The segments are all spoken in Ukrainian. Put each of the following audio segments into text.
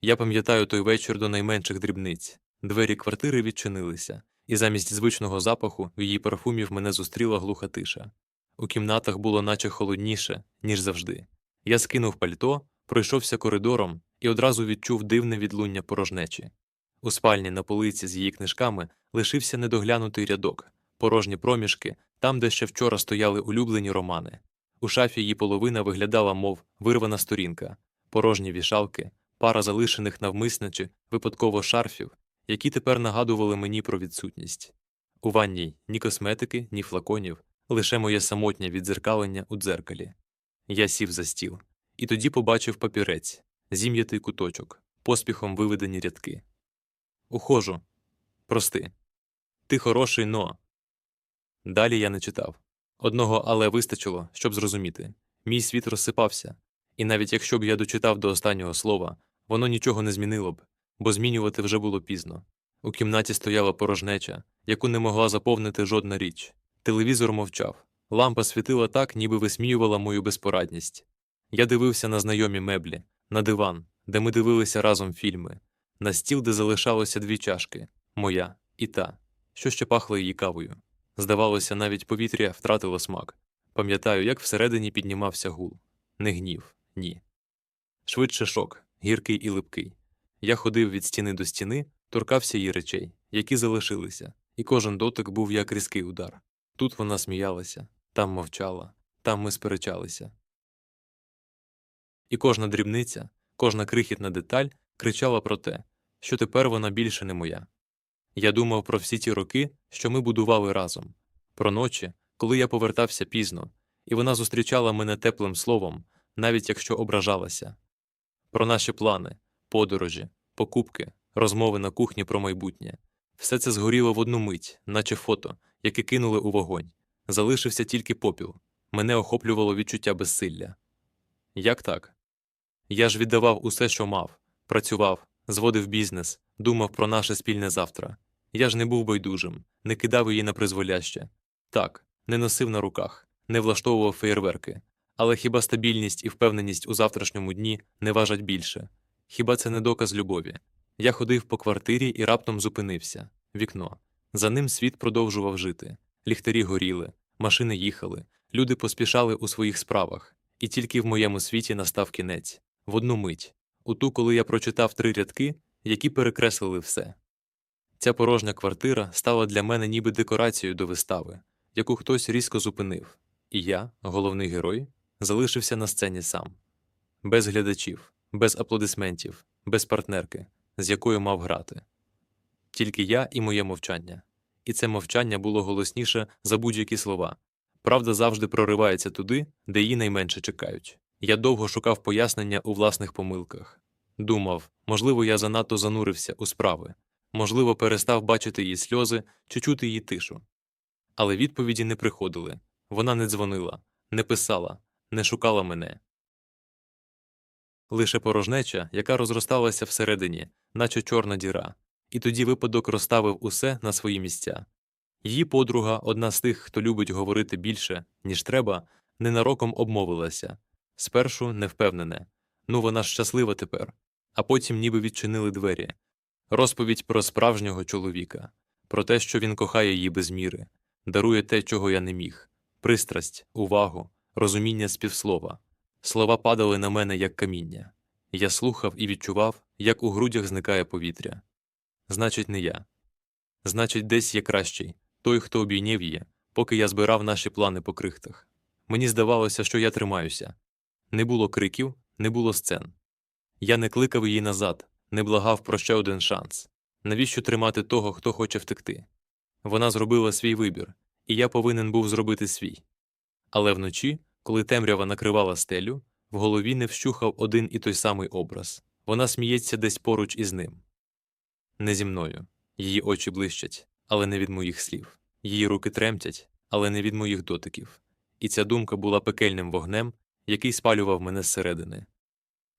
Я пам'ятаю той вечір до найменших дрібниць. Двері квартири відчинилися, і замість звичного запаху в її парфумів мене зустріла глуха тиша. У кімнатах було наче холодніше, ніж завжди. Я скинув пальто, пройшовся коридором і одразу відчув дивне відлуння порожнечі. У спальні на полиці з її книжками лишився недоглянутий рядок, порожні проміжки, там, де ще вчора стояли улюблені романи. У шафі її половина виглядала, мов вирвана сторінка, порожні вішалки, пара залишених навмисне чи випадково шарфів, які тепер нагадували мені про відсутність. У ванній ні косметики, ні флаконів, лише моє самотнє віддзеркалення у дзеркалі. Я сів за стіл, і тоді побачив папірець, зім'ятий куточок, поспіхом виведені рядки. Ухожу. Прости. Ти хороший, но. Далі я не читав. Одного але вистачило, щоб зрозуміти. Мій світ розсипався, і навіть якщо б я дочитав до останнього слова, воно нічого не змінило б, бо змінювати вже було пізно. У кімнаті стояла порожнеча, яку не могла заповнити жодна річ. Телевізор мовчав. Лампа світила так, ніби висміювала мою безпорадність. Я дивився на знайомі меблі, на диван, де ми дивилися разом фільми, на стіл, де залишалося дві чашки моя і та, що ще пахло її кавою. Здавалося, навіть повітря втратило смак. Пам'ятаю, як всередині піднімався гул. Не гнів, ні. Швидше шок, гіркий і липкий. Я ходив від стіни до стіни, торкався її речей, які залишилися, і кожен дотик був як різкий удар. Тут вона сміялася, там мовчала, там ми сперечалися. І кожна дрібниця, кожна крихітна деталь кричала про те, що тепер вона більше не моя. Я думав про всі ті роки, що ми будували разом, про ночі, коли я повертався пізно, і вона зустрічала мене теплим словом, навіть якщо ображалася, про наші плани, подорожі, покупки, розмови на кухні про майбутнє. Все це згоріло в одну мить, наче фото, яке кинули у вогонь. Залишився тільки попіл. Мене охоплювало відчуття безсилля. Як так? Я ж віддавав усе, що мав, працював, зводив бізнес, думав про наше спільне завтра. Я ж не був байдужим, не кидав її на призволяще. Так, не носив на руках, не влаштовував феєрверки. Але хіба стабільність і впевненість у завтрашньому дні не важать більше? Хіба це не доказ любові? Я ходив по квартирі і раптом зупинився вікно. За ним світ продовжував жити. Ліхтарі горіли, машини їхали, люди поспішали у своїх справах, і тільки в моєму світі настав кінець в одну мить, у ту, коли я прочитав три рядки, які перекреслили все. Ця порожня квартира стала для мене ніби декорацією до вистави, яку хтось різко зупинив, і я, головний герой, залишився на сцені сам, без глядачів, без аплодисментів, без партнерки, з якою мав грати. Тільки я і моє мовчання. І це мовчання було голосніше за будь-які слова. Правда завжди проривається туди, де її найменше чекають. Я довго шукав пояснення у власних помилках. Думав, можливо, я занадто занурився у справи, можливо, перестав бачити її сльози чи чути її тишу. Але відповіді не приходили вона не дзвонила, не писала, не шукала мене. Лише порожнеча, яка розросталася всередині, наче чорна діра, і тоді випадок розставив усе на свої місця. Її подруга, одна з тих, хто любить говорити більше, ніж треба, ненароком обмовилася спершу невпевнене ну вона щаслива тепер, а потім ніби відчинили двері. Розповідь про справжнього чоловіка, про те, що він кохає її без міри, дарує те, чого я не міг пристрасть, увагу, розуміння співслова. Слова падали на мене, як каміння. Я слухав і відчував, як у грудях зникає повітря. Значить, не я. Значить, десь є кращий, той, хто обійняв її, поки я збирав наші плани по крихтах. Мені здавалося, що я тримаюся. Не було криків, не було сцен. Я не кликав її назад, не благав про ще один шанс. Навіщо тримати того, хто хоче втекти? Вона зробила свій вибір, і я повинен був зробити свій. Але вночі, коли темрява накривала стелю, в голові не вщухав один і той самий образ вона сміється десь поруч із ним. Не зі мною. Її очі блищать, але не від моїх слів. Її руки тремтять, але не від моїх дотиків. І ця думка була пекельним вогнем, який спалював мене зсередини.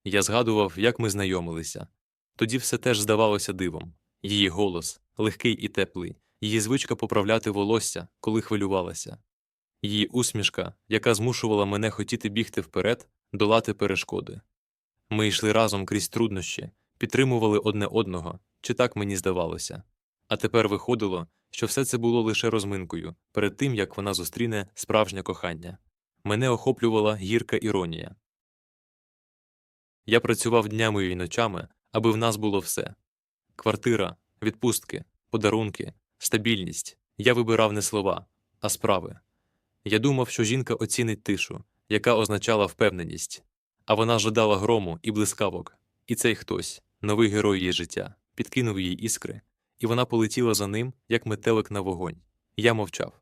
Я згадував, як ми знайомилися. Тоді все теж здавалося дивом її голос, легкий і теплий, її звичка поправляти волосся, коли хвилювалася, її усмішка, яка змушувала мене хотіти бігти вперед, долати перешкоди. Ми йшли разом крізь труднощі, підтримували одне одного, чи так мені здавалося. А тепер виходило, що все це було лише розминкою перед тим, як вона зустріне справжнє кохання. Мене охоплювала гірка іронія. Я працював днями і ночами, аби в нас було все квартира, відпустки, подарунки, стабільність. Я вибирав не слова, а справи. Я думав, що жінка оцінить тишу, яка означала впевненість, а вона жадала грому і блискавок. І цей хтось, новий герой її життя, підкинув їй іскри, і вона полетіла за ним, як метелик на вогонь. Я мовчав.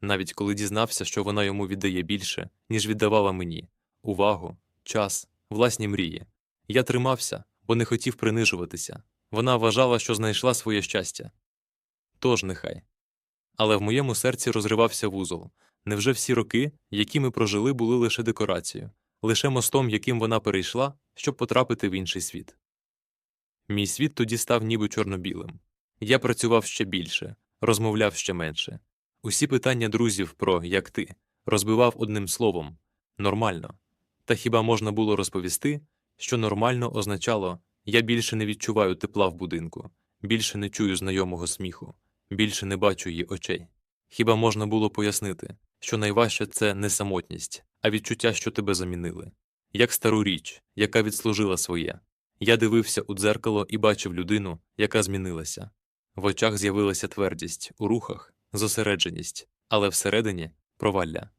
Навіть коли дізнався, що вона йому віддає більше, ніж віддавала мені увагу, час, власні мрії. Я тримався, бо не хотів принижуватися. Вона вважала, що знайшла своє щастя. Тож нехай. Але в моєму серці розривався вузол. Невже всі роки, які ми прожили, були лише декорацією, лише мостом, яким вона перейшла, щоб потрапити в інший світ? Мій світ тоді став ніби чорно-білим. Я працював ще більше, розмовляв ще менше. Усі питання друзів про як ти розбивав одним словом нормально. Та хіба можна було розповісти, що нормально означало я більше не відчуваю тепла в будинку, більше не чую знайомого сміху, більше не бачу її очей. Хіба можна було пояснити, що найважче це не самотність, а відчуття, що тебе замінили, як стару річ, яка відслужила своє. Я дивився у дзеркало і бачив людину, яка змінилася. В очах з'явилася твердість, у рухах зосередженість, але всередині провалля.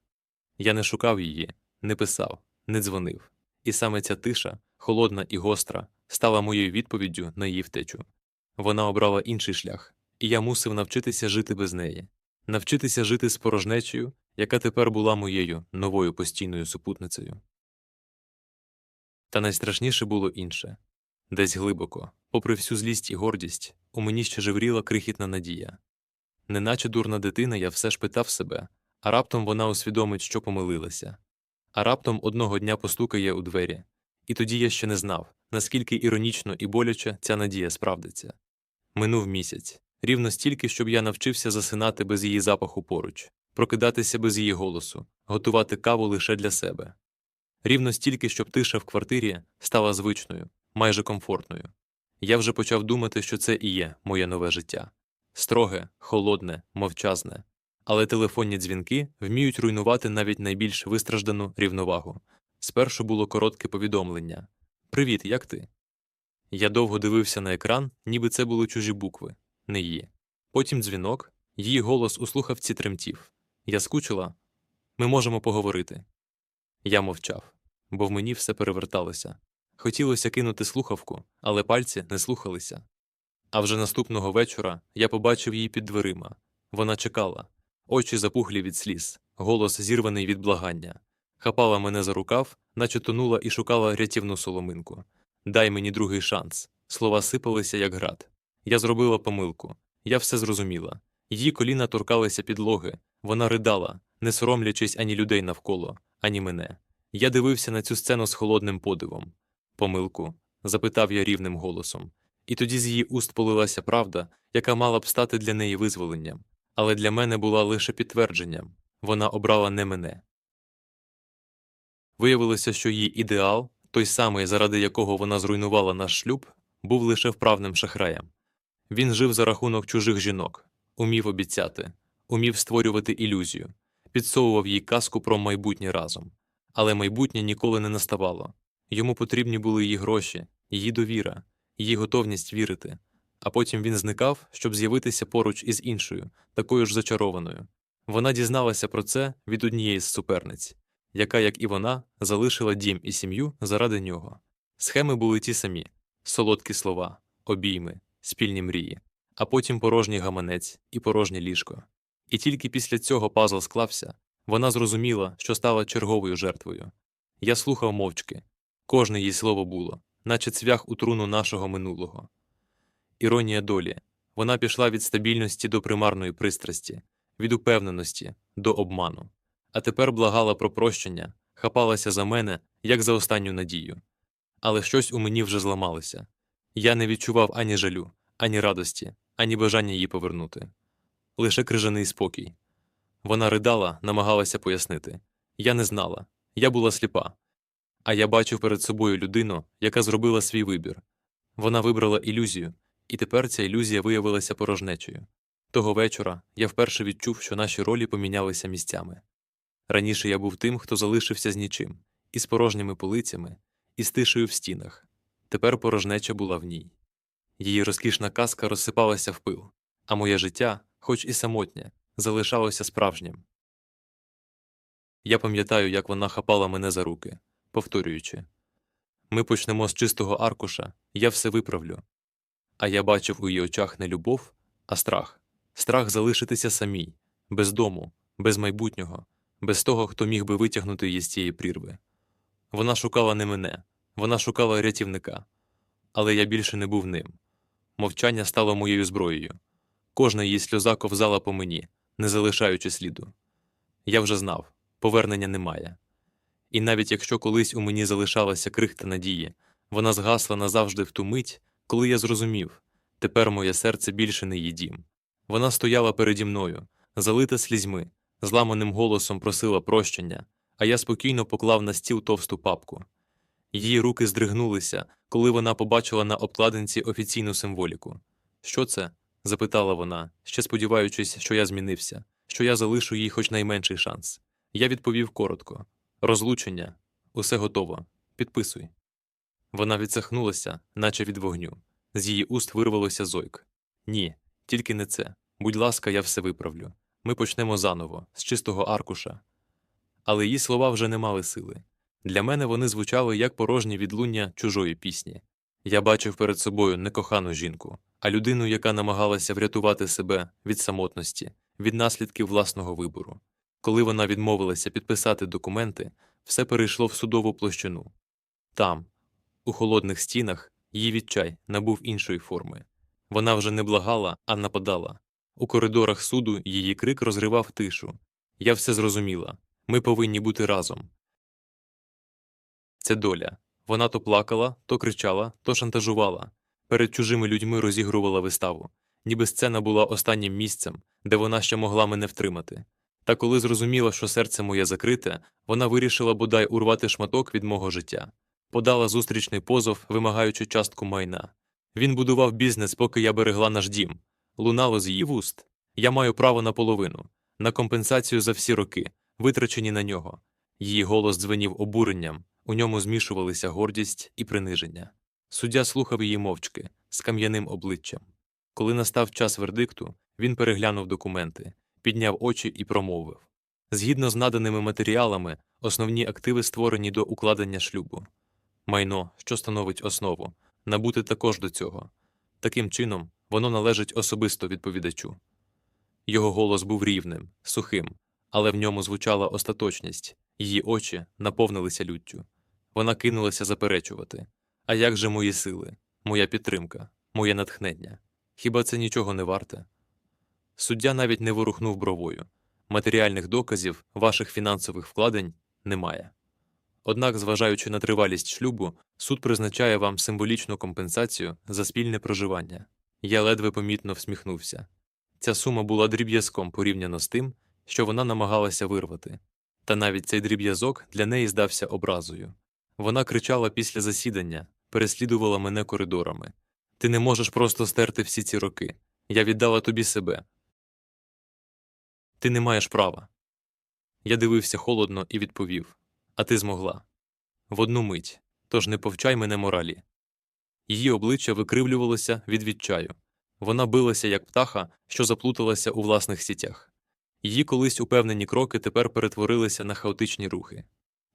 Я не шукав її, не писав, не дзвонив. І саме ця тиша, холодна і гостра, стала моєю відповіддю на її втечу. Вона обрала інший шлях, і я мусив навчитися жити без неї, навчитися жити з порожнечею, яка тепер була моєю новою постійною супутницею. Та найстрашніше було інше десь глибоко, попри всю злість і гордість, у мені ще живріла крихітна надія. Неначе дурна дитина, я все ж питав себе, а раптом вона усвідомить, що помилилася. А раптом одного дня постукає у двері, і тоді я ще не знав, наскільки іронічно і боляче ця надія справдиться. Минув місяць, рівно стільки, щоб я навчився засинати без її запаху поруч, прокидатися без її голосу, готувати каву лише для себе. Рівно стільки, щоб тиша в квартирі стала звичною, майже комфортною. Я вже почав думати, що це і є моє нове життя строге, холодне, мовчазне. Але телефонні дзвінки вміють руйнувати навіть найбільш вистраждану рівновагу. Спершу було коротке повідомлення Привіт, як ти? Я довго дивився на екран, ніби це були чужі букви, не її. Потім дзвінок, її голос у слухавці тремтів. Я скучила. Ми можемо поговорити. Я мовчав, бо в мені все переверталося. Хотілося кинути слухавку, але пальці не слухалися. А вже наступного вечора я побачив її під дверима. Вона чекала, очі запухлі від сліз, голос зірваний від благання. Хапала мене за рукав, наче тонула і шукала рятівну соломинку. Дай мені другий шанс. Слова сипалися, як град. Я зробила помилку. Я все зрозуміла. Її коліна торкалися підлоги. Вона ридала, не соромлячись ані людей навколо, ані мене. Я дивився на цю сцену з холодним подивом. Помилку? запитав я рівним голосом. І тоді з її уст полилася правда, яка мала б стати для неї визволенням, але для мене була лише підтвердженням вона обрала не мене. Виявилося, що її ідеал, той самий, заради якого вона зруйнувала наш шлюб, був лише вправним шахраєм. Він жив за рахунок чужих жінок, умів обіцяти, умів створювати ілюзію, підсовував їй казку про майбутнє разом. Але майбутнє ніколи не наставало. Йому потрібні були її гроші, її довіра, її готовність вірити, а потім він зникав, щоб з'явитися поруч із іншою, такою ж зачарованою. Вона дізналася про це від однієї з суперниць, яка, як і вона, залишила дім і сім'ю заради нього. Схеми були ті самі солодкі слова, обійми, спільні мрії, а потім порожній гаманець і порожнє ліжко. І тільки після цього пазл склався, вона зрозуміла, що стала черговою жертвою. Я слухав мовчки, кожне її слово було, наче цвях у труну нашого минулого. Іронія долі вона пішла від стабільності до примарної пристрасті, від упевненості до обману, а тепер благала про прощення, хапалася за мене, як за останню надію. Але щось у мені вже зламалося. Я не відчував ані жалю, ані радості, ані бажання її повернути. Лише крижаний спокій. Вона ридала, намагалася пояснити я не знала, я була сліпа. А я бачив перед собою людину, яка зробила свій вибір Вона вибрала ілюзію, і тепер ця ілюзія виявилася порожнечою. Того вечора я вперше відчув, що наші ролі помінялися місцями. Раніше я був тим, хто залишився з нічим, із порожніми полицями, і з тишею в стінах. Тепер порожнеча була в ній. Її розкішна казка розсипалася в пил, а моє життя, хоч і самотнє, залишалося справжнім. Я пам'ятаю, як вона хапала мене за руки, повторюючи ми почнемо з чистого аркуша, я все виправлю. А я бачив у її очах не любов, а страх страх залишитися самій, без дому, без майбутнього, без того, хто міг би витягнути її з цієї прірви. Вона шукала не мене, вона шукала рятівника, але я більше не був ним. Мовчання стало моєю зброєю. Кожна її сльоза ковзала по мені, не залишаючи сліду. Я вже знав повернення немає. І навіть якщо колись у мені залишалася крихта надії, вона згасла назавжди в ту мить, коли я зрозумів тепер моє серце більше не її дім. Вона стояла переді мною, залита слізьми, зламаним голосом просила прощення, а я спокійно поклав на стіл товсту папку. Її руки здригнулися, коли вона побачила на обкладинці офіційну символіку. Що це? запитала вона, ще сподіваючись, що я змінився, що я залишу їй хоч найменший шанс. Я відповів коротко розлучення, усе готово. Підписуй. Вона відсахнулася, наче від вогню. З її уст вирвалося зойк. Ні, тільки не це. Будь ласка, я все виправлю. Ми почнемо заново, з чистого аркуша. Але її слова вже не мали сили. Для мене вони звучали як порожні відлуння чужої пісні. Я бачив перед собою не кохану жінку, а людину, яка намагалася врятувати себе від самотності, від наслідків власного вибору. Коли вона відмовилася підписати документи, все перейшло в судову площину. Там, у холодних стінах, її відчай набув іншої форми. Вона вже не благала, а нападала. У коридорах суду її крик розривав тишу. Я все зрозуміла ми повинні бути разом. Це доля. Вона то плакала, то кричала, то шантажувала. Перед чужими людьми розігрувала виставу, ніби сцена була останнім місцем, де вона ще могла мене втримати. Та коли зрозуміла, що серце моє закрите, вона вирішила бодай урвати шматок від мого життя, подала зустрічний позов, вимагаючи частку майна. Він будував бізнес, поки я берегла наш дім. Лунало з її вуст. Я маю право на половину, на компенсацію за всі роки, витрачені на нього. Її голос дзвенів обуренням, у ньому змішувалися гордість і приниження. Суддя слухав її мовчки, з кам'яним обличчям. Коли настав час вердикту, він переглянув документи, підняв очі і промовив згідно з наданими матеріалами, основні активи створені до укладення шлюбу. Майно, що становить основу, набути також до цього. Таким чином, воно належить особисто відповідачу. Його голос був рівним, сухим, але в ньому звучала остаточність, її очі наповнилися люттю. Вона кинулася заперечувати. А як же мої сили, моя підтримка, моє натхнення? Хіба це нічого не варте? Суддя навіть не ворухнув бровою. Матеріальних доказів ваших фінансових вкладень немає. Однак, зважаючи на тривалість шлюбу, суд призначає вам символічну компенсацію за спільне проживання. Я ледве помітно всміхнувся. Ця сума була дріб'язком порівняно з тим, що вона намагалася вирвати, та навіть цей дріб'язок для неї здався образою. Вона кричала після засідання, переслідувала мене коридорами. Ти не можеш просто стерти всі ці роки. Я віддала тобі себе. Ти не маєш права. Я дивився холодно і відповів А ти змогла. В одну мить. Тож не повчай мене моралі. Її обличчя викривлювалося від відчаю. Вона билася, як птаха, що заплуталася у власних сітях. Її колись упевнені кроки тепер перетворилися на хаотичні рухи.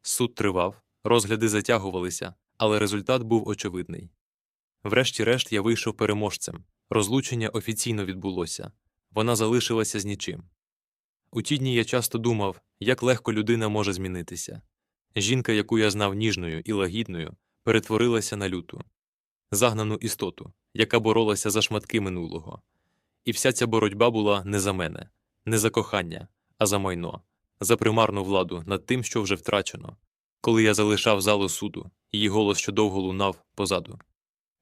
Суд тривав, розгляди затягувалися, але результат був очевидний. Врешті-решт я вийшов переможцем. Розлучення офіційно відбулося. Вона залишилася з нічим. У ті дні я часто думав, як легко людина може змінитися. Жінка, яку я знав ніжною і лагідною, перетворилася на люту, загнану істоту, яка боролася за шматки минулого. І вся ця боротьба була не за мене, не за кохання, а за майно, за примарну владу над тим, що вже втрачено. Коли я залишав залу суду, її голос що довго лунав позаду.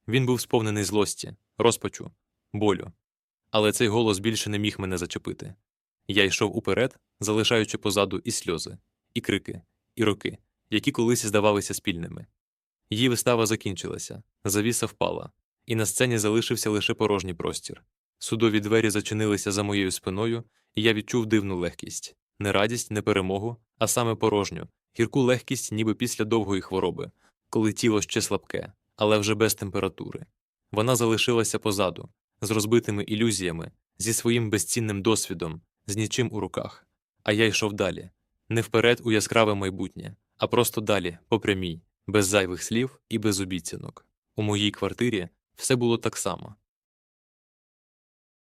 Він був сповнений злості, розпачу, болю. Але цей голос більше не міг мене зачепити. Я йшов уперед, залишаючи позаду і сльози, і крики, і роки, які колись здавалися спільними. Її вистава закінчилася, завіса впала. і на сцені залишився лише порожній простір. Судові двері зачинилися за моєю спиною, і я відчув дивну легкість не радість, не перемогу, а саме порожню, гірку легкість, ніби після довгої хвороби, коли тіло ще слабке, але вже без температури. Вона залишилася позаду, з розбитими ілюзіями, зі своїм безцінним досвідом, з нічим у руках. А я йшов далі, не вперед у яскраве майбутнє, а просто далі, по прямій, без зайвих слів і без обіцянок. У моїй квартирі все було так само.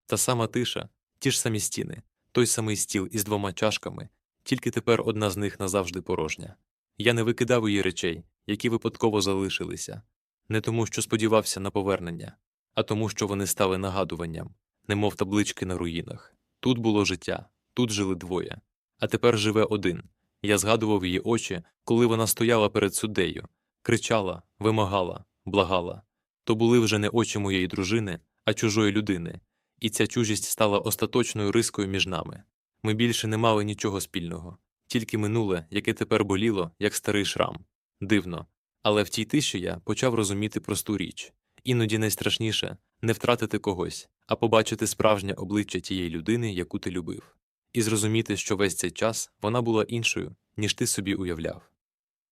Та сама тиша, ті ж самі стіни, той самий стіл із двома чашками, тільки тепер одна з них назавжди порожня. Я не викидав її речей, які випадково залишилися, не тому, що сподівався на повернення, а тому, що вони стали нагадуванням, немов таблички на руїнах. Тут було життя, тут жили двоє, а тепер живе один. Я згадував її очі, коли вона стояла перед суддею, кричала, вимагала, благала. То були вже не очі моєї дружини, а чужої людини, і ця чужість стала остаточною рискою між нами. Ми більше не мали нічого спільного, тільки минуле, яке тепер боліло, як старий шрам. Дивно. Але в тій тиші я почав розуміти просту річ іноді найстрашніше не втратити когось, а побачити справжнє обличчя тієї людини, яку ти любив, і зрозуміти, що весь цей час вона була іншою, ніж ти собі уявляв.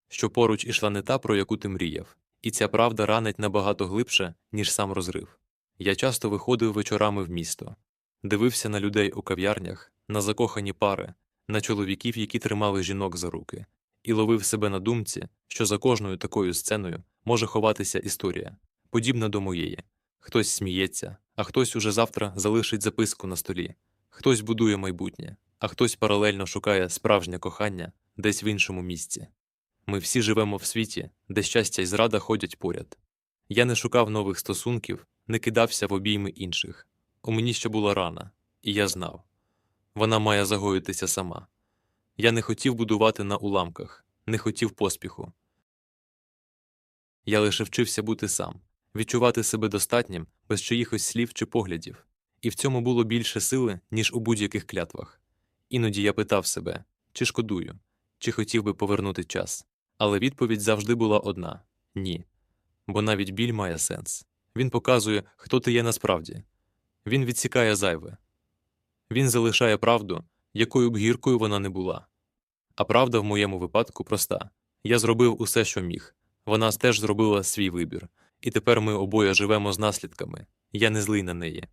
Що поруч ішла не та, про яку ти мріяв, і ця правда ранить набагато глибше, ніж сам розрив. Я часто виходив вечорами в місто, дивився на людей у кав'ярнях, на закохані пари, на чоловіків, які тримали жінок за руки, і ловив себе на думці, що за кожною такою сценою може ховатися історія, подібна до моєї. Хтось сміється, а хтось уже завтра залишить записку на столі, хтось будує майбутнє, а хтось паралельно шукає справжнє кохання десь в іншому місці. Ми всі живемо в світі, де щастя і зрада ходять поряд. Я не шукав нових стосунків, не кидався в обійми інших. У мені ще була рана, і я знав вона має загоїтися сама. Я не хотів будувати на уламках, не хотів поспіху. Я лише вчився бути сам, відчувати себе достатнім без чиїхось слів чи поглядів, і в цьому було більше сили, ніж у будь-яких клятвах. Іноді я питав себе, чи шкодую, чи хотів би повернути час. Але відповідь завжди була одна ні. Бо навіть біль має сенс. Він показує, хто ти є насправді. Він відсікає зайве. Він залишає правду, якою б гіркою вона не була. А правда в моєму випадку проста я зробив усе, що міг. Вона теж зробила свій вибір, і тепер ми обоє живемо з наслідками. Я не злий на неї.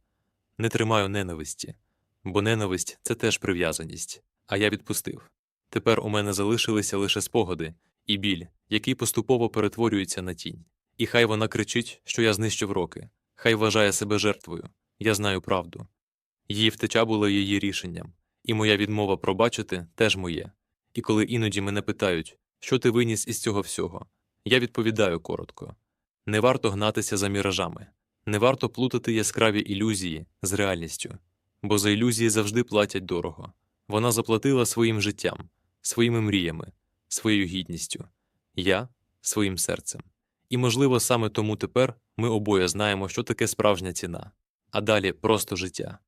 Не тримаю ненависті, бо ненависть це теж прив'язаність, а я відпустив. Тепер у мене залишилися лише спогади і біль, який поступово перетворюється на тінь. І хай вона кричить, що я знищив роки, хай вважає себе жертвою. Я знаю правду. Її втеча була її рішенням, і моя відмова пробачити теж моє. І коли іноді мене питають, що ти виніс із цього всього, я відповідаю коротко не варто гнатися за міражами, не варто плутати яскраві ілюзії з реальністю, бо за ілюзії завжди платять дорого. Вона заплатила своїм життям, своїми мріями, своєю гідністю, я своїм серцем. І, можливо, саме тому тепер ми обоє знаємо, що таке справжня ціна, а далі просто життя.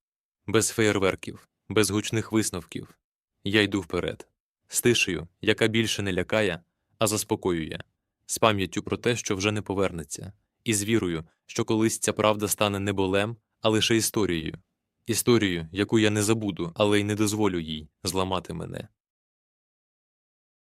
Без феєрверків, без гучних висновків. Я йду вперед, з тишею, яка більше не лякає, а заспокоює, з пам'яттю про те, що вже не повернеться, і з вірою, що колись ця правда стане не болем, а лише історією, історією, яку я не забуду, але й не дозволю їй зламати мене.